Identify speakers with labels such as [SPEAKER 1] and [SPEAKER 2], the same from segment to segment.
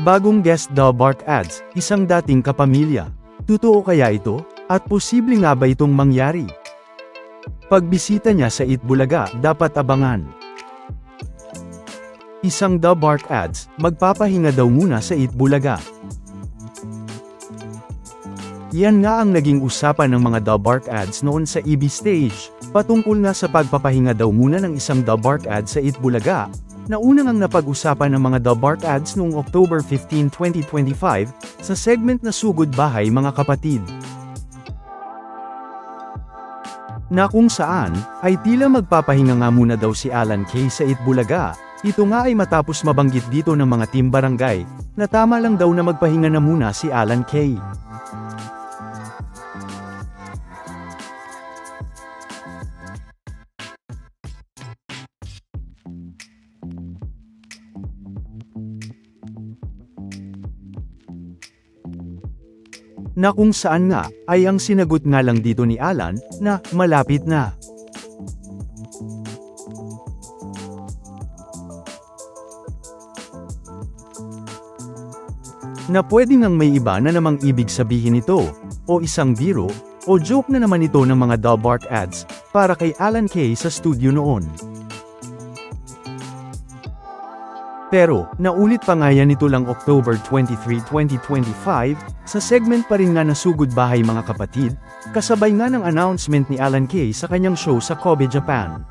[SPEAKER 1] Bagong guest daw Bart ads, isang dating kapamilya. Totoo kaya ito? At posible nga ba itong mangyari? Pagbisita niya sa Itbulaga, dapat abangan. Isang The Bark Ads, magpapahinga daw muna sa Itbulaga. Yan nga ang naging usapan ng mga The Bark Ads noon sa EB stage, patungkol nga sa pagpapahinga daw muna ng isang The Bark Ad sa Itbulaga, na unang ang napag-usapan ng mga The Bark Ads noong October 15, 2025, sa segment na Sugod Bahay Mga Kapatid. Na kung saan, ay tila magpapahinga nga muna daw si Alan Kay sa Itbulaga, ito nga ay matapos mabanggit dito ng mga team barangay, na tama lang daw na magpahinga na muna si Alan Kay. Na kung saan nga, ay ang sinagot nga lang dito ni Alan, na, malapit na. Na pwede ngang may iba na namang ibig sabihin ito, o isang biro, o joke na naman ito ng mga Dalbart ads, para kay Alan Kay sa studio noon. Pero, naulit pa nga yan nito lang October 23, 2025, sa segment pa rin nga na Sugod Bahay Mga Kapatid, kasabay nga ng announcement ni Alan Kay sa kanyang show sa Kobe, Japan.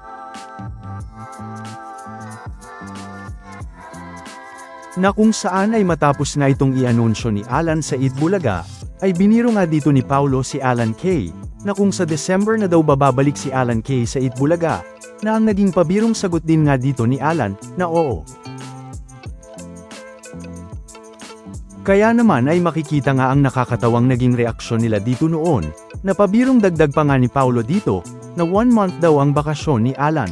[SPEAKER 1] Na kung saan ay matapos na itong i-anunsyo ni Alan sa Itbulaga, ay biniro nga dito ni Paulo si Alan Kay, na kung sa December na daw bababalik si Alan Kay sa Itbulaga, na ang naging pabirong sagot din nga dito ni Alan, na oo. Kaya naman ay makikita nga ang nakakatawang naging reaksyon nila dito noon, na pabirong dagdag pa nga ni Paulo dito, na one month daw ang bakasyon ni Alan.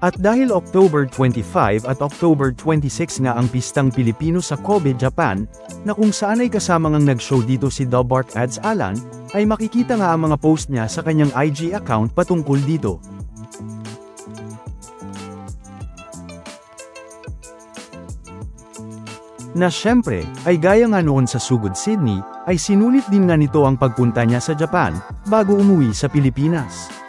[SPEAKER 1] At dahil October 25 at October 26 nga ang pistang Pilipino sa Kobe, Japan, na kung saan ay kasama ngang nag-show dito si Dobart Ads Alan, ay makikita nga ang mga post niya sa kanyang IG account patungkol dito. Na syempre, ay gaya nga noon sa Sugod Sydney, ay sinulit din nga nito ang pagpunta niya sa Japan, bago umuwi sa Pilipinas.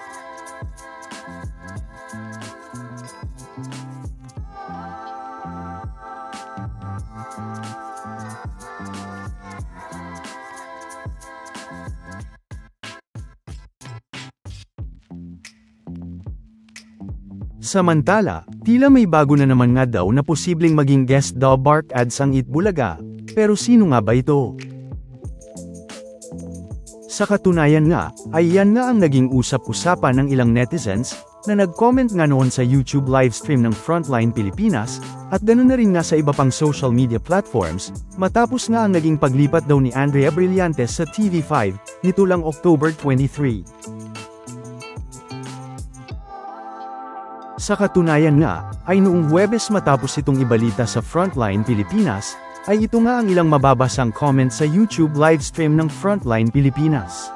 [SPEAKER 1] Samantala, tila may bago na naman nga daw na posibleng maging guest daw Bark ads ang Itbulaga, pero sino nga ba ito? Sa katunayan nga, ay yan nga ang naging usap-usapan ng ilang netizens, na nag-comment nga noon sa YouTube livestream ng Frontline Pilipinas, at ganoon na rin nga sa iba pang social media platforms, matapos nga ang naging paglipat daw ni Andrea Brillantes sa TV5, nito October 23. Sa katunayan nga, ay noong Huwebes matapos itong ibalita sa Frontline Pilipinas, ay ito nga ang ilang mababasang comment sa YouTube livestream ng Frontline Pilipinas.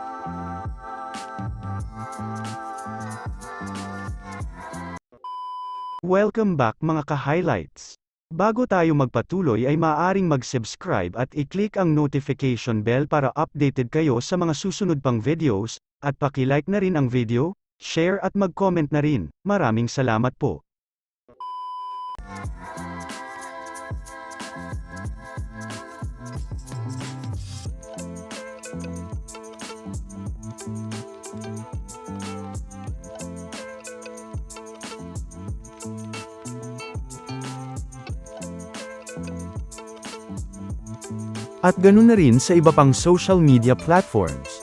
[SPEAKER 1] Welcome back mga ka-highlights. Bago tayo magpatuloy ay maaaring mag-subscribe at i-click ang notification bell para updated kayo sa mga susunod pang videos, at paki-like na rin ang video, share at mag-comment na rin. Maraming salamat po. At ganun na rin sa iba pang social media platforms.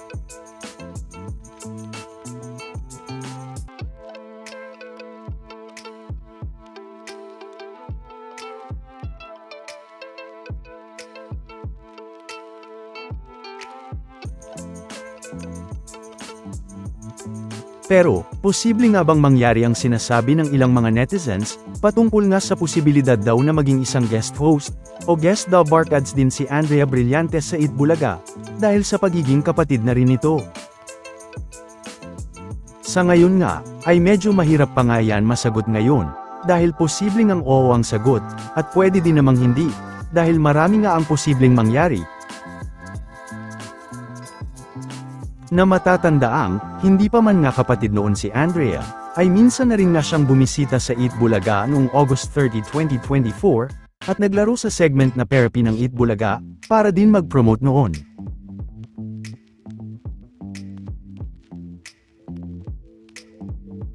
[SPEAKER 1] Pero, posible nga bang mangyari ang sinasabi ng ilang mga netizens, patungkol nga sa posibilidad daw na maging isang guest host, o guest daw barkads din si Andrea Brillantes sa Itbulaga, dahil sa pagiging kapatid na rin ito. Sa ngayon nga, ay medyo mahirap pa nga yan masagot ngayon, dahil posibleng ang oo ang sagot, at pwede din namang hindi, dahil marami nga ang posibleng mangyari. Na matatandaang, hindi pa man nga kapatid noon si Andrea, ay minsan na rin nga siyang bumisita sa Eat Bulaga noong August 30, 2024, at naglaro sa segment na therapy ng Eat Bulaga, para din mag-promote noon.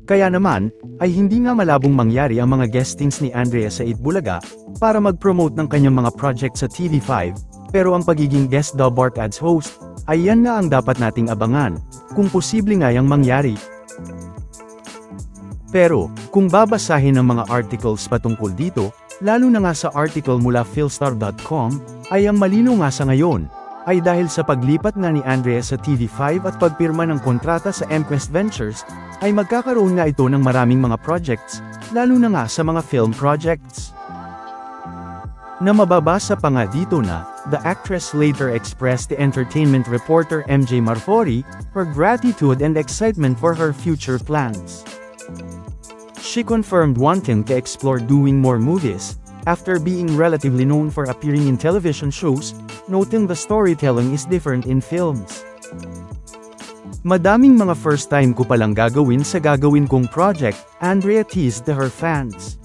[SPEAKER 1] Kaya naman, ay hindi nga malabong mangyari ang mga guestings ni Andrea sa Itbulaga, para mag-promote ng kanyang mga project sa TV5, pero ang pagiging guest the Bark Ads host, ay yan nga ang dapat nating abangan, kung posible nga yang mangyari. Pero, kung babasahin ang mga articles patungkol dito, lalo na nga sa article mula philstar.com, ay ang malino nga sa ngayon, ay dahil sa paglipat nga ni Andrea sa TV5 at pagpirma ng kontrata sa MQuest Ventures, ay magkakaroon nga ito ng maraming mga projects, lalo na nga sa mga film projects. Na mababasa pa nga dito na, the actress later expressed to entertainment reporter MJ Marfori, her gratitude and excitement for her future plans. She confirmed wanting to explore doing more movies, after being relatively known for appearing in television shows, noting the storytelling is different in films. Madaming mga first time ko palang gagawin sa gagawin kong project, Andrea teased to her fans.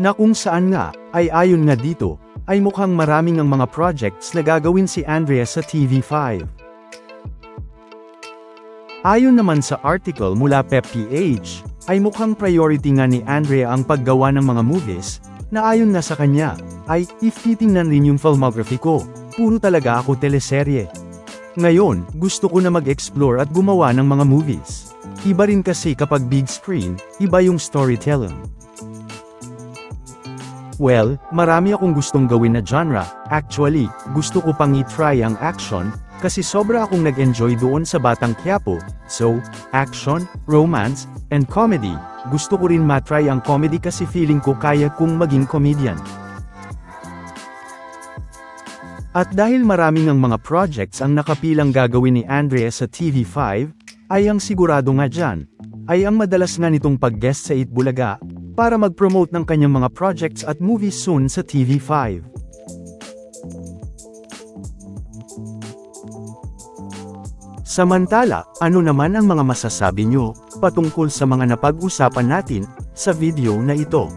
[SPEAKER 1] Na kung saan nga, ay ayon nga dito, ay mukhang maraming ang mga projects na gagawin si Andrea sa TV5. Ayon naman sa article mula PepPH, ay mukhang priority nga ni Andrea ang paggawa ng mga movies, na ayon na sa kanya, ay, if titingnan rin yung filmography ko, puro talaga ako teleserye. Ngayon, gusto ko na mag-explore at gumawa ng mga movies. Iba rin kasi kapag big screen, iba yung storytelling. Well, marami akong gustong gawin na genre, actually, gusto ko pang i-try ang action, kasi sobra akong nag-enjoy doon sa Batang Quiapo, so, action, romance, and comedy, gusto ko rin matry ang comedy kasi feeling ko kaya kong maging comedian. At dahil maraming ang mga projects ang nakapilang gagawin ni Andrea sa TV5, ay ang sigurado nga dyan, ay ang madalas nga nitong pag-guest sa Itbulaga, para mag-promote ng kanyang mga projects at movies soon sa TV5. Samantala, ano naman ang mga masasabi nyo, patungkol sa mga napag-usapan natin, sa video na ito?